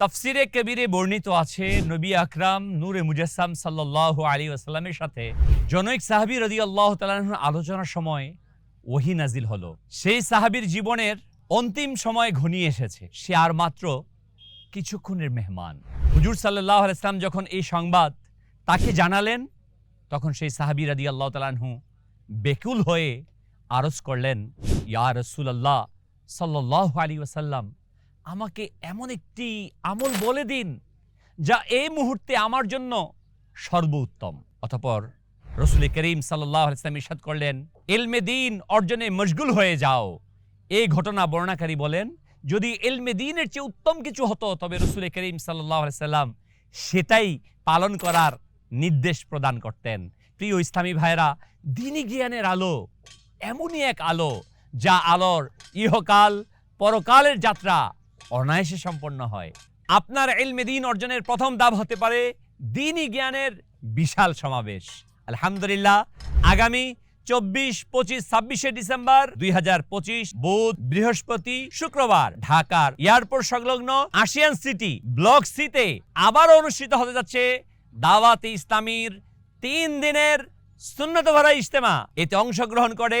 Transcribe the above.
তাফসিরে কবিরে বর্ণিত আছে নবী আকরাম নূরে মুজাসসাম সাল্লাহ আলী আসসালামের সাথে। জনৈক সাহাবি রদি আল্লাহ আলোচনার সময় ওহি নাজিল হলো। সেই সাহাবীর জীবনের অন্তিম সময় ঘনিয়ে এসেছে। সে আর মাত্র কিছুক্ষণের মেহমান। হুজুর সাল্লাহ ইসলাম যখন এই সংবাদ তাকে জানালেন, তখন সেই সাহাবি রাদি আল্লাহ তালাহু বেকুল হয়ে আরজ করলেন, ইয়া রসুলাল্লাহ সাল্লাহ আলী ওসাল্লাম আমাকে এমন একটি আমল বলে দিন যা এই মুহূর্তে আমার জন্য সর্বোত্তম। অতপর রসুল করিম সাল্লাহ ইসাদ করলেন এলমে দিন অর্জনে মশগুল হয়ে যাও। এই ঘটনা বর্ণাকারী বলেন, যদি এলমে দিনের চেয়ে উত্তম কিছু হতো, তবে রসুল করিম সাল্লাহ সাল্লাম সেটাই পালন করার নির্দেশ প্রদান করতেন। প্রিয় ইসলামী ভাইরা দিনী জ্ঞানের আলো, এমনই এক আলো যা আলোর ইহকাল, পরকালের যাত্রা অনায়াসে সম্পন্ন হয়। আপনার এলমে দিন অর্জনের প্রথম দাব হতে পারে দিনই জ্ঞানের বিশাল সমাবেশ। আলহামদুলিল্লাহ, আগামী চব্বিশ, পঁচিশ, ছাব্বিশে ডিসেম্বর দুই হাজার পঁচিশ বুধ, বৃহস্পতি, শুক্রবার ঢাকার এয়ারপোর্ট সংলগ্ন আশিয়ান সিটি ব্লক সিতে আবার অনুষ্ঠিত হতে যাচ্ছে দাওয়াতে ইসলামীর তিন দিনের সুন্নত ভরা ইজতেমা। এতে অংশগ্রহণ করে